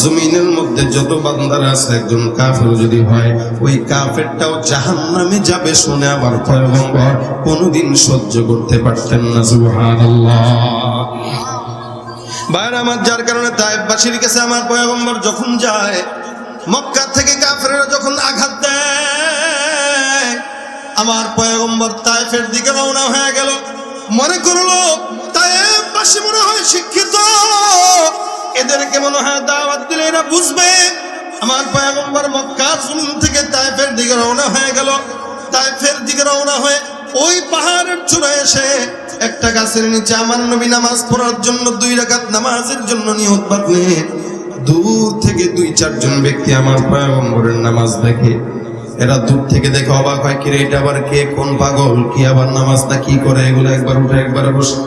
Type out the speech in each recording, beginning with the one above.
জমিনের মধ্যে যত বান্দার আছে, একজন কাফের যদি হয়, ওই কাফেরটাও জাহান্নামে যাবে শুনে আমার পয়গম্বর কোনোদিন সহ্য করতে পারতেন না, সুবহানাল্লাহ। বাইরে আমার যার কারণে তাইবাসীর কাছে আমার পয়গম্বর যখন যায়, মক্কা থেকে কাফেররা যখন আঘাত দেয়, আমার পয়গম্বর তাইফের দিকে রওনা হয়ে গেল। মনে করল তাইবাসী মনে হয় শিক্ষিত। এদেরকে মনে হয় দাওয়াত দিলে এরা বুঝবে। আমার পয়গম্বর মক্কার জমিন থেকে তাইফের দিকে রওনা হয়ে গেল। তাইফের দিকে রওনা হয়ে ওই পাহাড়ের চূড়ায় এসে একটা গাছের নিচে আমার নবী নামাজ পড়ার জন্য দুই রাকাত নামাজের জন্য নিয়ত বাঁধলেন দূর থেকে দুই, চারজন ব্যক্তি আমার পয়গম্বরের নামাজ দেখে। এরা দূর থেকে দেখে অবাক হয়, কিরে, এটা আবার কে? কোন পাগল? কি আবার নামাজটা কি করে? এগুলো একবার উঠে একবার বসে।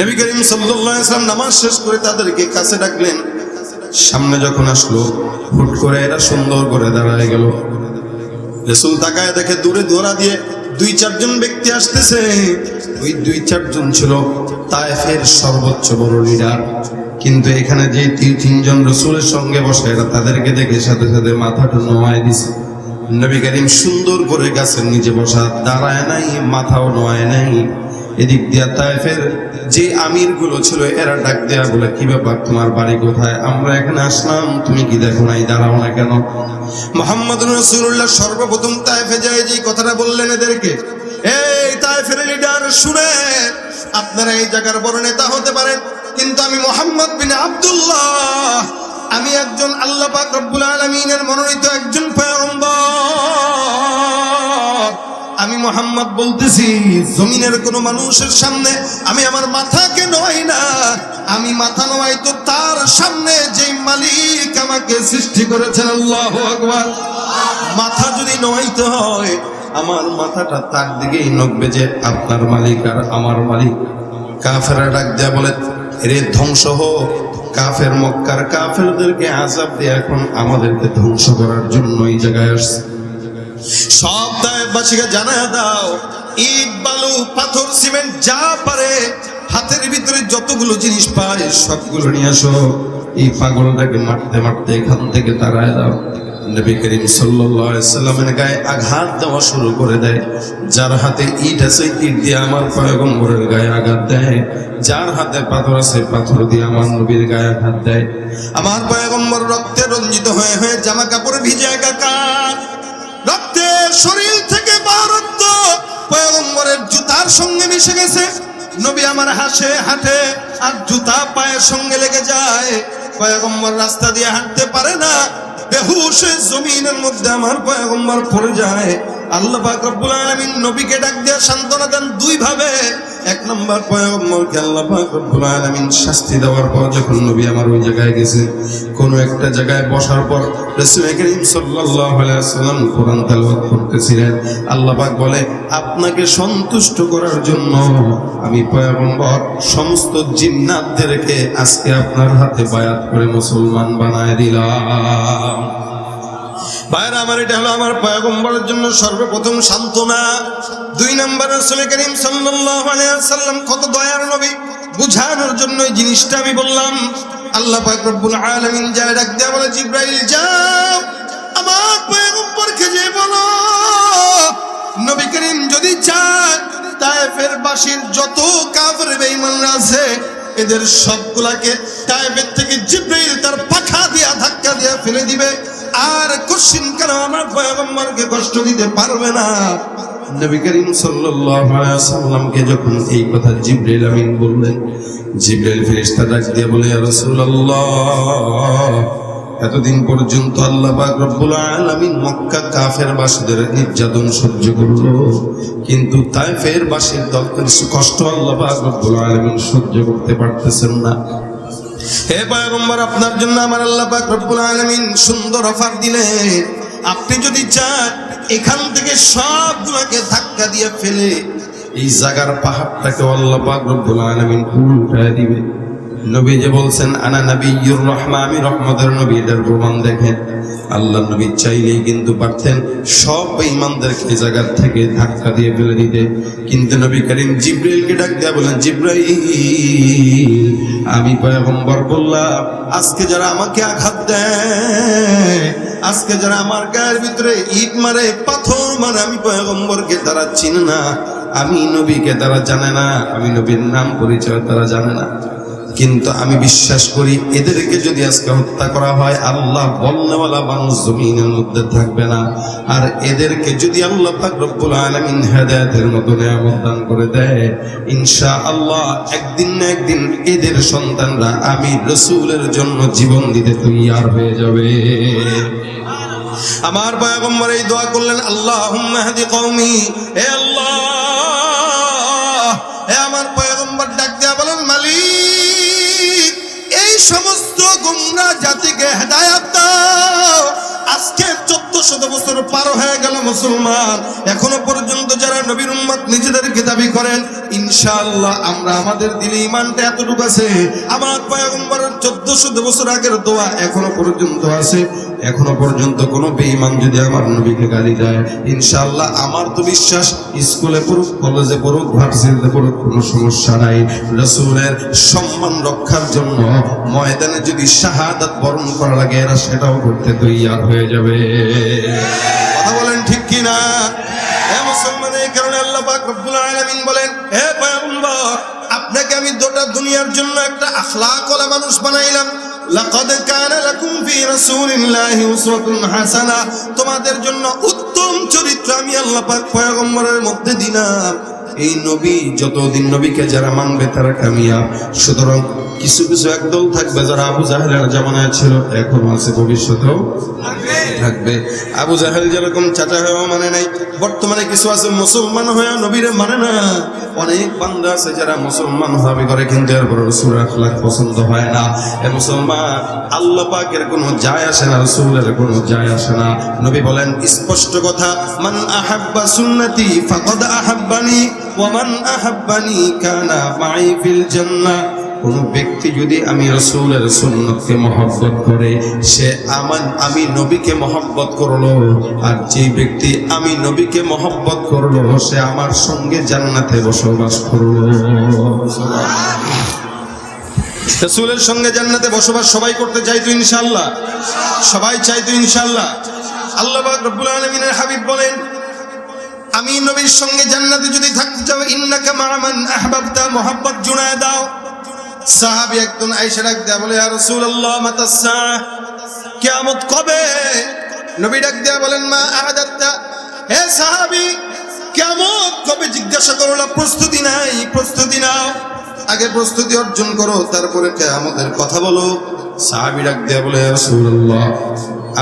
নবী করিম আলাইহি নামাজ শেষ করে তাদেরকে কাছে ডাকলেন। সামনে যখন আসলো, হুট করে এরা সুন্দর করে দাঁড়ায় গেল। রসুল তাকায় দেখে দূরে ধরা দিয়ে দুই চারজন ব্যক্তি আসতেছে। ওই দুই চারজন ছিল তায়েফের সর্বোচ্চ বড় লিডার কিন্তু এখানে যে তিন তিনজন রসুলের সঙ্গে বসে, এরা তাদেরকে দেখে সাথে সাথে মাথাটা নোয়ায় দিছে। নবী করিম সুন্দর করে গাছের নিচে বসা, দাঁড়ায় নাই, মাথাও নোয়ায় নাই। এদিক দিয়া তায়েফের যে আমিরগুলো ছিল, এরা ডাক দেয়া বলে, কি ব্যাপার, তোমার বাড়ি কোথায়? আমরা এখানে আসলাম, তুমি কি দেখো নাই? দাঁড়াও না কেন? মোহাম্মদ রসুল্লাহ সর্বপ্রথম তায়েফে যায় যে কথাটা বললেন এদেরকে, এই তায়েফের লিডার শুনে আপনারা এই জায়গার বড় নেতা হতে পারেন, কিন্তু আমি মোহাম্মদ বিন আব্দুল্লাহ। আমি একজন আল্লাহ পাক রব্বুল আলমিনের মনোনীত একজন পয়গম্বর। আমি মোহাম্মদ বলতেছি, জমিনের কোন মানুষের সামনে আমি আমার মাথাকে নয় না। আমি মাথা নয় তো তার সামনে যে মালিক আমাকে সৃষ্টি করেছেন, আল্লাহ আকবার। মাথা যদি নয়তে হয়, আমার মাথাটা তার দিকেই নকবে যে আপনার মালিক আর আমার মালিক। কাফেরা ডাক দেয়া বলে রে ধ্বংস হোক কাফের মক্কার কাফেরদেরকে আজাব দিয়ে এখন আমাদেরকে ধ্বংস করার জন্য এই জায়গায় আসছে। সব দায়বাসীকে জানা দাও, ইট, বালু, পাথর, সিমেন্ট, যা পারে, হাতের ভিতরে যতগুলো জিনিস পায়, সবগুলো নিয়ে আসো। এই পাগলটাকে মারতে মারতে এখান থেকে তাড়ায় দাও। গায়ে আঘাত দেওয়া শুরু করে দেয়। যার ইট ইট দিয়ে আমার গায়ে আঘাত দেয়। যার হাতে পাথর পাথর দিয়ে আমার নবীর গায়ে আঘাত দেয়। আমার রক্তে রঞ্জিত হয়ে হয়ে জামা কাপড় ভিজে একাকার। রক্তে শরীর থেকে বারত্ব পয়গম্বরের জুতার সঙ্গে মিশে গেছে। নবী আমার হাসে হাঁটে, আর জুতা পায়ের সঙ্গে লেগে যায়। পয়গম্বর রাস্তা দিয়ে হাঁটতে পারে না। বেহুশে জমিনের মধ্যে আমার পয়গম্বর পড়ে যায়। আল্লাহ নবীকে ডাক সান্ত্বনা দেন এক নম্বর শাস্তি দেওয়ার পর যখন নবী আমার ওই জায়গায় গেছে, কোন একটা জায়গায় বসার পর আলাইহি কোরআন তেলাওয়াত করতেছিলেন। আল্লাহ বলে, আপনাকে সন্তুষ্ট করার জন্য আমি পয়গম্বর সমস্ত জিন্নাতদেরকে আজকে আপনার হাতে বায়াত করে মুসলমান বানায় দিলাম। ভাইরা, আমার এটা হলো আমার পয়গম্বরের জন্য সর্বপ্রথম সান্ত্বনা। দুই নম্বর রসুল করিম ওয়াসাল্লাম কত দয়ার নবী, বুঝানোর জন্য এই জিনিসটা আমি বললাম। আল্লাহ রব্বুল আলামিন যায় ডাক দেয়া বলে, জিব্রাইল, যাও, আমার পয়গম্বরকে যে বলো, নবী করিম যদি চায়, তায়েফের বাসীর যত কাফের বেঈমানরা আছে, এদের সবগুলাকে তায়েফের থেকে জিব্রাইল তার পাখা দিয়া, ধাক্কা দিয়া ফেলে দিবে। আর কোশ্চিন কেন আমার পয়গম্বরকে কষ্ট দিতে পারবে না? নবী করিম সাল্লামকে যখন এই কথা জিব্রাইল আমিন বললেন, জিব্রাইল ফেরেশতা ডাক দিয়ে বলে রাসূলুল্লাহ, এতদিন পর্যন্ত আল্লাহ পাক রব্বুল আলামিন মক্কা কাফের বাসীদের নির্যাতন সহ্য করল। কিন্তু তাইফের বাসীর দলকে কষ্ট আল্লাহ পাক রব্বুল আলামিন সহ্য করতে পারতেছেন না। হে পয়গম্বর, আপনার জন্য আমার আল্লাহ রব্বুল সুন্দর অফার দিলেন আপনি যদি চান, এখান থেকে সবগুলোকে ধাক্কা দিয়ে ফেলে, এই জায়গার পাহাড়টাকে আল্লাহ পাক রব্বুল আলামিন উল্টায় দিবে নবী যে বলছেন, আনা নবীর রহমা আমি রহমতের নবী এটার প্রমাণ দেখেন। আল্লাহ নবী চাইলেই কিন্তু পারতেন সব ইমানদেরকে জায়গার থেকে ধাক্কা দিয়ে ফেলে দিতে। কিন্তু নবী করিম জিব্রাইলকে ডাক দেয়া বলেন জিব্রাইল, আমি পয়গম্বর বললাম, আজকে যারা আমাকে আঘাত দেয়, আজকে যারা আমার গায়ের ভিতরে ইট মারে, পাথর মারে, আমি পয়গম্বরকে তারা চিনে না, আমি নবীকে তারা জানে না, আমি নবীর নাম পরিচয় তারা জানে না। কিন্তু আমি বিশ্বাস করি এদেরকে যদি আজকে হত্যা করা হয়, আল্লাহ বলনেওয়ালা মানুষ জমিনের মধ্যে থাকবে না। আর এদেরকে যদি আল্লাহ রব্বুল আলামিন হেদায়েতের মতো দান করে দেয় ইনশা আল্লাহ একদিন না একদিন এদের সন্তানরা আমি রসুলের জন্য জীবন দিতে তৈয়ার হয়ে যাবে। আমার পয়গম্বর এই দোয়া করলেন আল্লাহ হে আল্লাহ জাতিকে হেদায়াত দাও। আজকে চোদ্দ শত বছর পার হয়ে গেল মুসলমান। এখনও পর্যন্ত যারা নবীর উম্মত নিজেদেরকে দাবি করেন ইনশাআল্লাহ আমরা আমাদের ইমানটা এতটুকু আছে। আমার পয়গম্বরের চোদ্দ শত বছর আগের দোয়া এখনও পর্যন্ত আছে। এখনও পর্যন্ত কোনো বেঈমান যদি আমার নবীকে গালি দেয়, ইনশাআল্লাহ আমার তো বিশ্বাস, স্কুলে পড়ুক, কলেজে পড়ুক, ভার্সিটিতে পড়ুক, কোনো সমস্যা নাই। রসুলের সম্মান রক্ষার জন্য ময়দানে যদি শাহাদাত বরণ করা লাগে, এরা সেটাও করতে তৈয়ার হয়ে যাবে। কথা বলেন ঠিক কি না হে মুসলমান কারণে আল্লাহ পাক রব্বুল আলামিন বলেন, হে আপনাকে আমি দুটা দুনিয়ার জন্য একটা আখলাকওয়ালা মানুষ বানাইলাম। লাকাদ কানা লাকুম তোমাদের জন্য উত্তম চরিত্র আমি আল্লাহ পাক মধ্যে দিলাম। এই নবী, যতদিন নবীকে যারা মানবে তারা কামিয়া সুতরাং কিছু কিছু একদল থাকবে যারা আবু জাহেলের জামানায় ছিল, এখন আছে, ভবিষ্যতেও থাকবে। আবু জাহেল যেরকম চাচা হয়েও মানে নাই, বর্তমানে কিছু আছে, মুসলমান হয়ে নবীরে মানে না। অনেক বান্দা আছে যারা মুসলমান দাবি করে, কিন্তু এরপর রসুল আখলাক পছন্দ হয় না। এ মুসলমান, আল্লাহ পাকের কোনো যায় আসে না, রসুলের কোনো যায় আসে না। নবী বলেন, স্পষ্ট কথা, মান আহাব্বা সুন্নতি, ফাকাদ আহাব্বানি। ওয়া মান আহাব্বানি কানা মাই ফিল জান্নাহ কোন ব্যক্তি যদি আমি রসুলের সুন্নতকে মহব্বত করে, সে আমার আমি নবীকে মহব্বত করল, আর যে ব্যক্তি আমি নবীকে মহব্বত করল, সে আমার সঙ্গে জান্নাতে বসবাস করল। রসুলের সঙ্গে জান্নাতে বসবাস সবাই করতে চাইতো ইনশাল্লাহ সবাই চাইতো ইনশাল্লাহ আল্লাহ পাক রব্বুল আলামিনের হাবিব বলেন আমি নবীর সঙ্গে জান্নাতে যদি থাকতে চাও, ইন্নাকা মা'মান আহবাবতা, মোহাব্বত জুড়ায় দাও। সাহাবি একজন আয়েশা ডাক দেয়া, বলে আর ইয়া রাসূলুল্লাহ মাতাসা কিয়ামত কবে? নবী ডাক দেয়া বলেন, মা আহাদাত্তা, হে সাহাবি, কিয়ামত কবে? জিজ্ঞাসা করো না প্রস্তুতি নাই, প্রস্তুতি নাও। আগে প্রস্তুতি অর্জন করো, তারপরে কিয়ামতের কথা বলো। সাহাবি ডাক দেয়া বলে রাসূলুল্লাহ,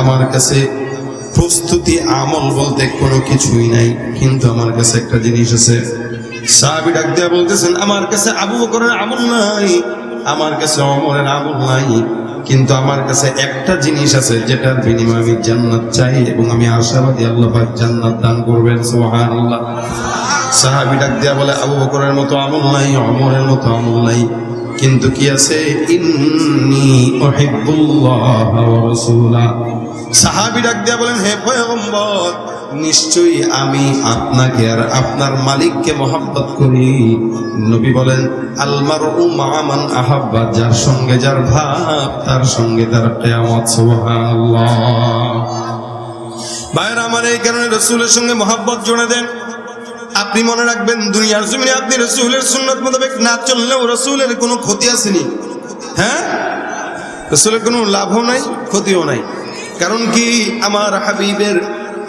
আমার কাছে প্রস্তুতি আমল বলতে কোনো কিছুই নাই। কিন্তু আমার কাছে একটা জিনিস আছে। সাহাবি ডাক দিয়া বলতেছেন, আমার কাছে আবু বকরের আমল নাই। আমার কাছে অমরের আমল নাই। কিন্তু আমার কাছে একটা জিনিস আছে, যেটার বিনিময়ে আমি জান্নাত চাই এবং আমি আশাবাদী আল্লাহ পাক জান্নাত দান করবেন, সুবহানাল্লাহ। সাহাবি ডাক দিয়া বলে, আবু বকরের মতো আমল নাই অমরের মতো আমল নাই। কিন্তু কি আছে? ইন্নি ওয়া রাসূলা। সাহাবি ডাক দিয়া বলেন, হে পয়গম্বর, নিশ্চয়ই আমি আপনাকে আর আপনার মালিককে মহব্বত করি। নবী বলেন আলমার উ মামান আহাব্বা, যার সঙ্গে যার ভাব, তার সঙ্গে তার কেয়ামত ভাইয়ের, আমার এই কারণে রসুলের সঙ্গে মহাব্বত জোড়ে দেন। আপনি মনে রাখবেন, দুনিয়ার জমিনে আপনি রসুলের সুন্নত মোতাবেক না চললেও রসুলের কোনো ক্ষতি আসেনি। হ্যাঁ? রসুলের কোনো লাভও নাই, ক্ষতিও নাই। কারণ কি আমার হাবিবের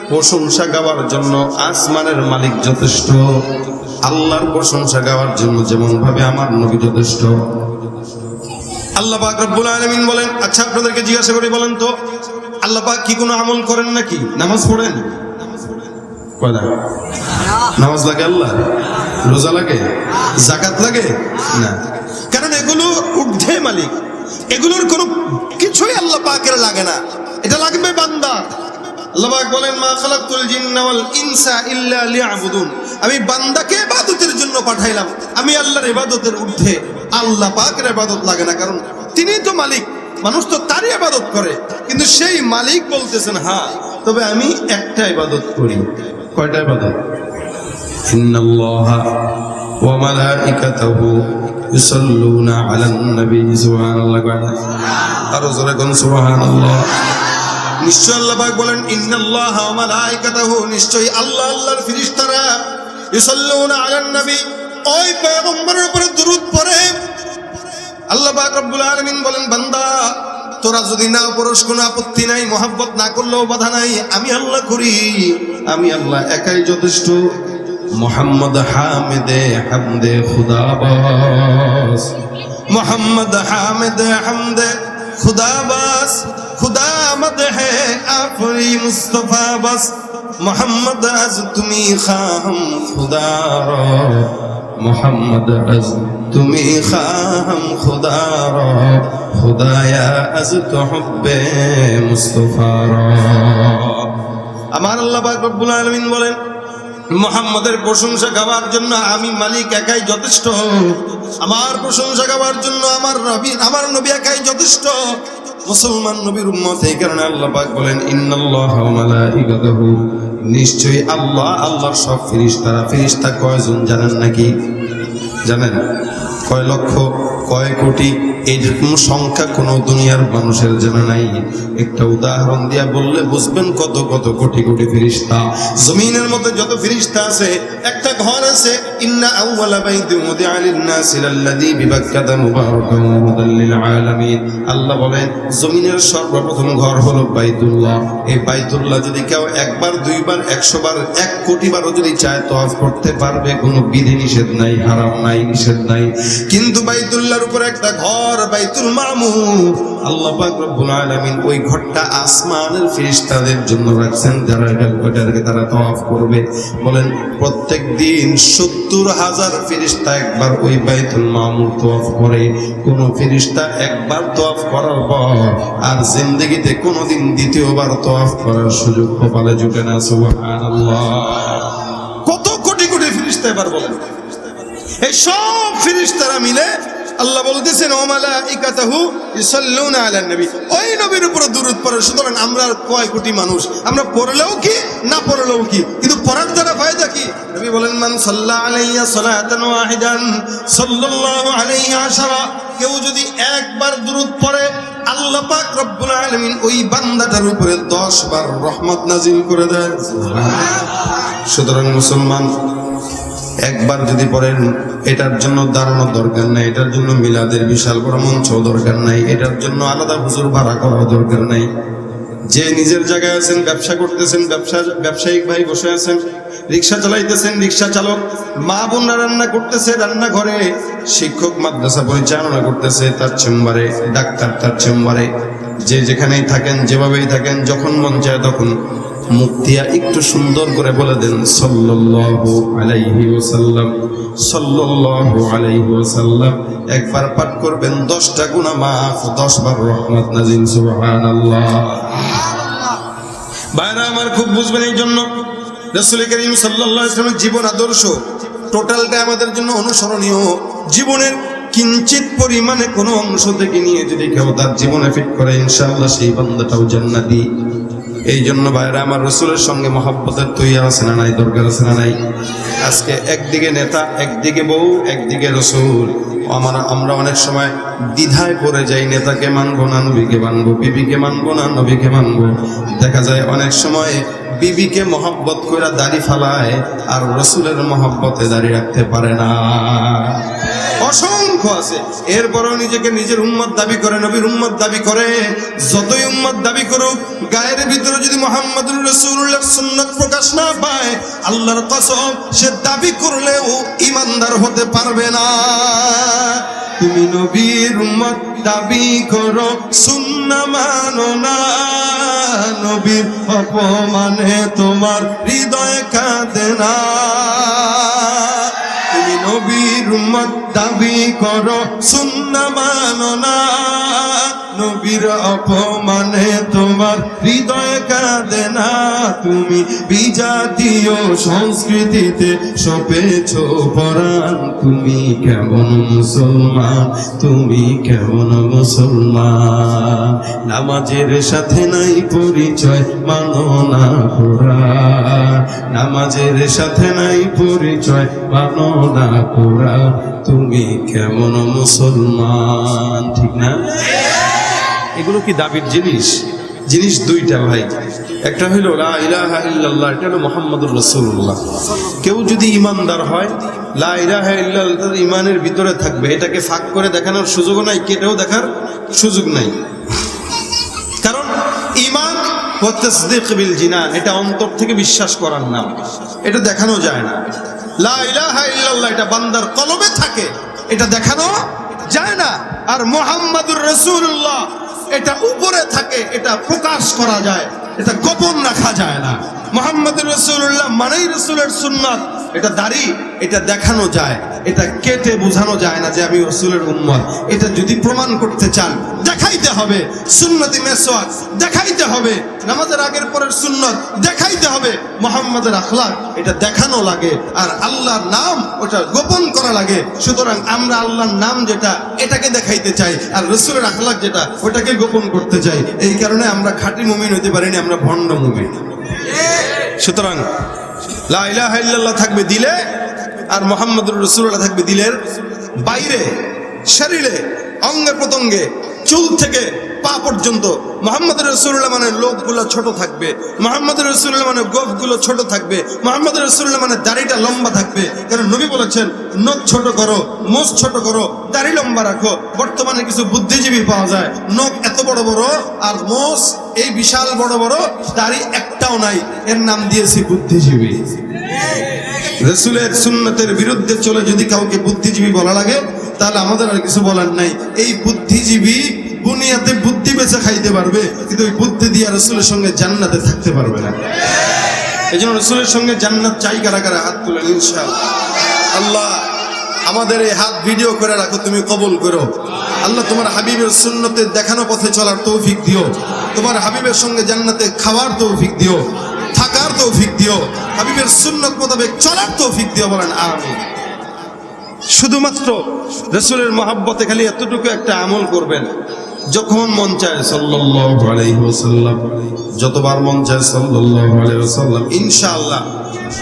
প্রশংসা গাওয়ার জন্য আসমানের মালিক যথেষ্ট, আল্লাহর প্রশংসা গাওয়ার জন্য যেমন ভাবে আমার নবী যথেষ্ট। আল্লাহ পাক রব্বুল আলামিন বলেন আচ্ছা আপনাদেরকে জিজ্ঞাসা করে বলেন তো, আল্লাহ পাক কি কোনো আমল করেন নাকি? নামাজ পড়েন? নামাজ লাগে আল্লাহ? রোজা লাগে? জাকাত লাগে? না। কারণ এগুলো ঊর্ধ্বে মালিক। এগুলোর কোনো কিছুই আল্লাহ পাকের লাগে না। এটা লাগবে বান্দার আল্লাহাক বলেন, মা খালাকুল জিন্নাওয়াল ইনসা ইল্লা লিয়াবুদুন। আমি বান্দাকে ইবাদতের জন্য পাঠাইলাম। আমি আল্লাহর ইবাদতের ঊর্ধ্বে। আল্লাহ পাকের ইবাদত লাগে না, কারণ তিনিই তো মালিক। মানুষ তো তারই ইবাদত করে। কিন্তু সেই মালিক বলতেছেন হ্যাঁ তবে আমি একটা ইবাদত করি। কয়টা ইবাদত? ওয়া আলান নবী সুবহানাল্লাহ জোরে কোন, সুবহানাল্লাহ। নিশ্চয় আল্লাহ বলেন, ইন্নাল্লাহ ওয়া নিশ্চয়ই আল্লাহ আল্লাহর পড়ে। আল্লাহ বলেন তোরা যদি না আপত্তি নাই, মোহাব্বত না করলেও বাধা নাই, আমি আল্লাহ করি। আমি আল্লাহ একাই যথেষ্ট। মোহাম্মদ হামেদে হামদে মোহাম্মদ হামেদে হামদে খুদা বাস খুদা মদ হে আফরি মুস্তফা, বাস মোহাম্মদ আজ তুমি খাম খুদা মোহাম্মদ আজ তুমি খাম খুদা খুদায়া আজ তো হব্বে মুস্তফা আমার আল্লাহ রব্বুল আলামিন বলেন, মোহাম্মদের প্রশংসা গাওয়ার জন্য আমি মালিক একাই যথেষ্ট। আমার প্রশংসা গাওয়ার জন্য আমার নবী আমার নবী একাই যথেষ্ট। মুসলমান নবীর উম্মত, এই কারণে আল্লাহ পাক বলেন, ইন্নাল্লাহ মালাইকাতাহু। নিশ্চয়ই আল্লাহ, আল্লাহর সব ফেরেশতারা, ফেরেশতা কয়জন জানেন নাকি? জানেন? কয় লক্ষ, কয় কোটি? এইরকম সংখ্যা কোনো দুনিয়ার মানুষের জানা নাই। একটা উদাহরণ দিয়া বললে বুঝবেন কত কত কোটি কোটি ফিরিস্তা। জমিনের মধ্যে যত ফিরিস্তা আছে, একটা ঘর আছে, ইন্না বিবাক্কাতা আলামিন আল্লাহ বলেন, জমিনের সর্বপ্রথম ঘর হলো বাইতুল্লাহ। এই বাইতুল্লাহ যদি কেউ একবার, দুইবার একশো বার এক কোটি বারও যদি চায় তওয়াফ করতে পারবে, কোনো বিধি নিষেধ নাই, হারাম নাই, নিষেধ নাই। কিন্তু বাইতুল্লাহর উপর একটা ঘর বাইতুল মামুর আল্লাহ পাক রব্বুল আলামিন ওই ঘরটা আসমানের ফেরেশতাদের জন্য রাখছেন, যারা ওইটাকে তারা তওয়াফ করবে। বলেন প্রত্যেক দিন সত্তর হাজার ফেরিস্তা একবার ওই বাইতুল মামুর তওয়াফ করে। কোন ফেরিস্তা একবার তওয়াফ করার পর আর জিন্দগিতে কোনোদিন দ্বিতীয়বার তওয়াফ করার সুযোগ কপালে জুটে না, সুবহানাল্লাহ। কত কোটি কোটি ফেরিস্তা এবার বলেন। এই সব ফেরেশতারা মিলে আল্লাহ বলতেছেন ও মালাইকাতাহু ইসাল্লুনা আলান নবী। ওই নবীর উপর দুরূদ পড়ে, সুতরাং আমরা কয় কোটি মানুষ? আমরা পড়লেও কি, না পড়লেও কি? কিন্তু পড়ার দ্বারা ফায়দা কি? নবী বলেন, মান সাল্লা আলাইয়া সালাতান ওয়াহিদান, সাল্লাল্লাহু আলাইহি আশারা। কেউ যদি একবার দুরূদ পড়ে, আল্লাহ পাক রব্বুল আলামিন ওই বান্দাটার উপরে 10 বার রহমত নাজিল করে দেয়। সুতরাং মুসলমান একবার যদি পড়েন, এটার জন্য দাঁড়ানোর দরকার নাই, এটার জন্য মিলাদের বিশাল বড় মঞ্চ দরকার নাই, এটার জন্য আলাদা হুজুর ভাড়া করার দরকার নাই। যে নিজের জায়গায় আছেন, ব্যবসা করতেছেন, ব্যবসা, ব্যবসায়িক ভাই বসে আছেন, রিক্সা চালাইতেছেন, রিক্সা চালক, মা বোনরা রান্না করতেছে রান্নাঘরে, শিক্ষক মাদ্রাসা পরিচালনা করতেছে তার চেম্বারে, ডাক্তার তার চেম্বারে, যে যেখানেই থাকেন, যেভাবেই থাকেন, যখন মন চায় তখন। মুখ দিয়া একটু সুন্দর করে বলে দেন, সাল্লাল্লাহু আলাইহি ওয়াসাল্লাম, সাল্লাল্লাহু আলাইহি ওয়াসাল্লাম। একবার পাঠ করবেন 10টা গুনাহ মাফ 10 বার রহমত নাজিল, সুবহানাল্লাহ। বাইরে আমার খুব বুঝবেন এই জন্য করিম সাল্লাল্লাহু জীবন আদর্শ টোটালটা আমাদের জন্য অনুসরণীয়। জীবনের কিঞ্চিত পরিমাণে কোনো অংশ থেকে নিয়ে যদি কেউ তার জীবনে ফিট করে, ইনশাআল্লাহ সেই বান্দাটাও জান্নাতি। এই জন্য ভাইরা আমার রসুলের সঙ্গে মহব্বতের তৈয়া আছে না নাই, দরকার আছে না নাই? আজকে একদিকে নেতা, একদিকে বউ, একদিকে রসুল। আমার, আমরা অনেক সময় দ্বিধায় পড়ে যাই, নেতাকে মানবো না, নবীকে মানবো, বিবিকে মানবো না, নবীকে মানবো। দেখা যায় অনেক সময় বিবিকে মহব্বত করে দাড়ি ফালায়, আর রসুলের মহব্বতে দাড়ি রাখতে পারে না। অসংখ্য আছে। এরপরও নিজেকে নিজের উম্মত দাবি করে, নবীর উম্মত দাবি করে। যতই উম্মত দাবি করুক, গায়ের ভিতরে যদি মোহাম্মদুর রসুল্লাহ সুন্নত প্রকাশ না পায়, আল্লাহর কসম, সে দাবি করলেও ইমানদার হতে পারবে না। তুমি নবীর উম্মত দাবি করো, সুন্না মানো না নবীর অপমানে তোমার হৃদয় কাঁদে না। তুমি নবীর দাবি করো, সুন্না মানো না নবীর অপমানে তোমার হৃদয় কাঁদে না। তুমি বিজাতীয় সংস্কৃতিতে সপেছ পরাণ। তুমি কেমন মুসলমান? তুমি কেমন মুসলমান? নামাজের সাথে নাই পরিচয়, মানো না কোরআন। নামাজের সাথে নাই পরিচয়, মানো না কোরআন। তুমি কেমন মুসলমান? ঠিক না? এগুলো কি দাবির জিনিস? জিনিস দুইটা ভাই। একটা হইল লা ইলাহা ইল্লাল্লাহ এটা হলো মোহাম্মদুর রাসূলুল্লাহ। কেউ যদি ইমানদার হয়, লা ইলাহা ইল্লাল্লাহ তার ইমানের ভিতরে থাকবে। এটাকে ফাঁক করে দেখানোর সুযোগ নাই, কেটেও দেখার সুযোগ নাই। কারণ ইমান বিল জিনান, এটা অন্তর থেকে বিশ্বাস করার নাম। এটা দেখানো যায় না। লা ইলাহা ইল্লাল্লাহ এটা বান্দার কলবে থাকে। এটা দেখানো যায় না। আর মোহাম্মদুর রাসূলুল্লাহ এটা উপরে থাকে, এটা প্রকাশ করা যায়, এটা গোপন রাখা যায় না। মোহাম্মদ রসুল্লাহ মানেই রসুলের সুন্নাত। এটা দাড়ি, এটা দেখানো যায়, এটা কেটে বোঝানো যায় না যে আমি রসুলের উম্মত। এটা যদি প্রমাণ করতে চান, দেখাইতে হবে, সুন্নতি মেসওয়াক, দেখাইতে হবে। নামাজের আগের পরের সুন্নত, দেখাইতে হবে। মোহাম্মদের আখলাক, এটা দেখানো লাগে, আর আল্লাহর নাম ওটা গোপন করা লাগে। সুতরাং আমরা আল্লাহর নাম যেটা, এটাকে দেখাইতে চাই, আর রসুলের আখলাক যেটা, ওটাকে গোপন করতে চাই। এই কারণে আমরা খাঁটি মুমিন হতে পারিনি, আমরা ভণ্ড মুমিন। সুতরাং লা ইলাহা থাকবে দিলে আর মোহাম্মদুর রসুল্লাহ থাকবে দিলের বাইরে, শরীরে অঙ্গে প্রত্যঙ্গে চুল থেকে পা পর্যন্ত। মোহাম্মদ রসুল্লাহ মানে লোকগুলো ছোট থাকবে। মোহাম্মদ রসুল্লাহ মানে গোফগুলো ছোট থাকবে। মোহাম্মদ রসুল্লাহ মানে দাড়িটা লম্বা থাকবে। কারণ নবী বলেছেন, নখ ছোট করো মোষ ছোট করো, দাড়ি লম্বা রাখো। বর্তমানে কিছু বুদ্ধিজীবী পাওয়া যায়। নখ এত বড় বড় আর মোষ এই বিশাল বড় বড়, দাড়ি একটাও নাই। এর নাম দিয়েছি বুদ্ধিজীবী। রসুলের সুন্নতের বিরুদ্ধে চলে যদি কাউকে বুদ্ধিজীবী বলা লাগে, তাহলে আমাদের আর কিছু বলার নাই। এই বুদ্ধিজীবী বুনিয়াতে বুদ্ধি বেঁচে খাইতে পারবে, কিন্তু ওই বুদ্ধি দিয়ে রসুলের সঙ্গে জান্নাতে থাকতে পারবে না। এই জন্য রসুলের সঙ্গে জান্নাত চাই কারা কারা হাত তুলে ইনশাআল্লাহ। আল্লাহ, আমাদের এই হাত ভিডিও করে রাখো, তুমি কবল করো। আল্লাহ, তোমার হাবিবের সুন্নতে দেখানো পথে চলার তৌফিক দিও। তোমার হাবিবের সঙ্গে জান্নাতে খাওয়ার তৌফিক দিও, থাকার তৌফিক দিও, হাবিবের সুন্নত মোতাবেক চলার তৌফিক দিও, বলেন আমি শুধুমাত্র রসুলের মহাব্বতে খালি এতটুকু একটা আমল করবেন। যখন মন চায় আলাইহি যতবার মন চায় ওয়াসাল্লাম, ইনশাআল্লাহ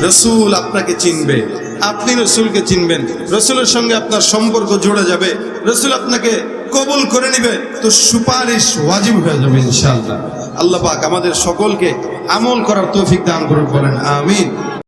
রসুল আপনাকে চিনবে। আপনি রসুলকে চিনবেন। রসুলের সঙ্গে আপনার সম্পর্ক জুড়ে যাবে। রসুল আপনাকে কবুল করে নিবে। তো সুপারিশ ওয়াজিব হয়ে যাবে ইনশাআল্লাহ। আল্লাহ পাক আমাদের সকলকে আমল করার তৌফিক দান করুন বলেন আমিন।